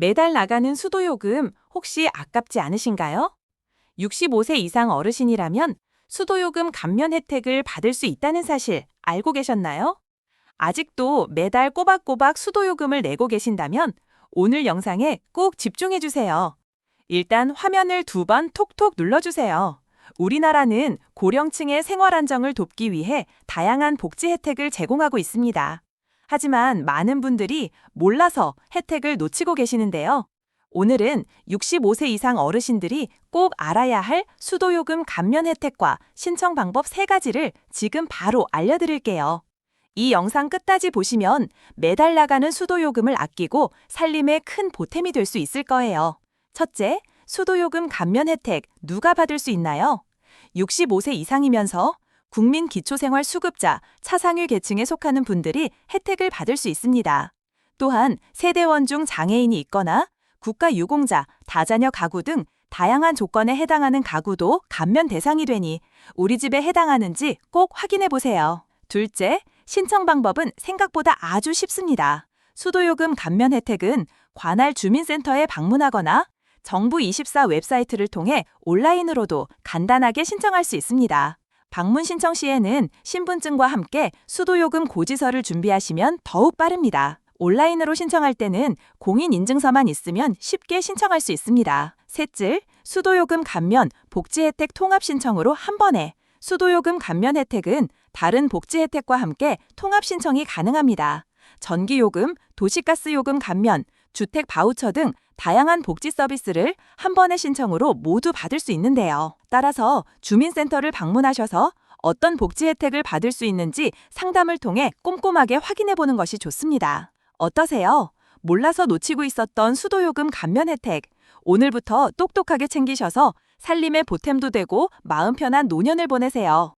매달 나가는 수도요금 혹시 아깝지 않으신가요? 65세 이상 어르신이라면 수도요금 감면 혜택을 받을 수 있다는 사실 알고 계셨나요? 아직도 매달 꼬박꼬박 수도요금을 내고 계신다면 오늘 영상에 꼭 집중해 주세요. 일단 화면을 두 번 톡톡 눌러주세요. 우리나라는 고령층의 생활 안정을 돕기 위해 다양한 복지 혜택을 제공하고 있습니다. 하지만 많은 분들이 몰라서 혜택을 놓치고 계시는데요. 오늘은 65세 이상 어르신들이 꼭 알아야 할 수도요금 감면 혜택과 신청 방법 세가지를 지금 바로 알려드릴게요. 이 영상 끝까지 보시면 매달 나가는 수도요금을 아끼고 살림에 큰 보탬이 될 수 있을 거예요. 첫째, 수도요금 감면 혜택 누가 받을 수 있나요? 65세 이상이면서 국민 기초생활 수급자 차상위 계층에 속하는 분들이 혜택을 받을 수 있습니다. 또한 세대원 중 장애인이 있거나 국가 유공자, 다자녀 가구 등 다양한 조건에 해당하는 가구도 감면 대상이 되니 우리 집에 해당하는지 꼭 확인해 보세요. 둘째, 신청 방법은 생각보다 아주 쉽습니다. 수도요금 감면 혜택은 관할 주민센터에 방문하거나 정부 24 웹사이트를 통해 온라인으로도 간단하게 신청할 수 있습니다. 방문 신청 시에는 신분증과 함께 수도요금 고지서를 준비하시면 더욱 빠릅니다. 온라인으로 신청할 때는 공인인증서만 있으면 쉽게 신청할 수 있습니다. 셋째, 수도요금 감면 복지 혜택 통합 신청으로 한 번에 수도요금 감면 혜택은 다른 복지 혜택과 함께 통합 신청이 가능합니다. 전기요금, 도시가스요금 감면, 주택 바우처 등 다양한 복지 서비스를 한 번의 신청으로 모두 받을 수 있는데요. 따라서 주민센터를 방문하셔서 어떤 복지 혜택을 받을 수 있는지 상담을 통해 꼼꼼하게 확인해 보는 것이 좋습니다. 어떠세요? 몰라서 놓치고 있었던 수도요금 감면 혜택. 오늘부터 똑똑하게 챙기셔서 살림에 보탬도 되고 마음 편한 노년을 보내세요.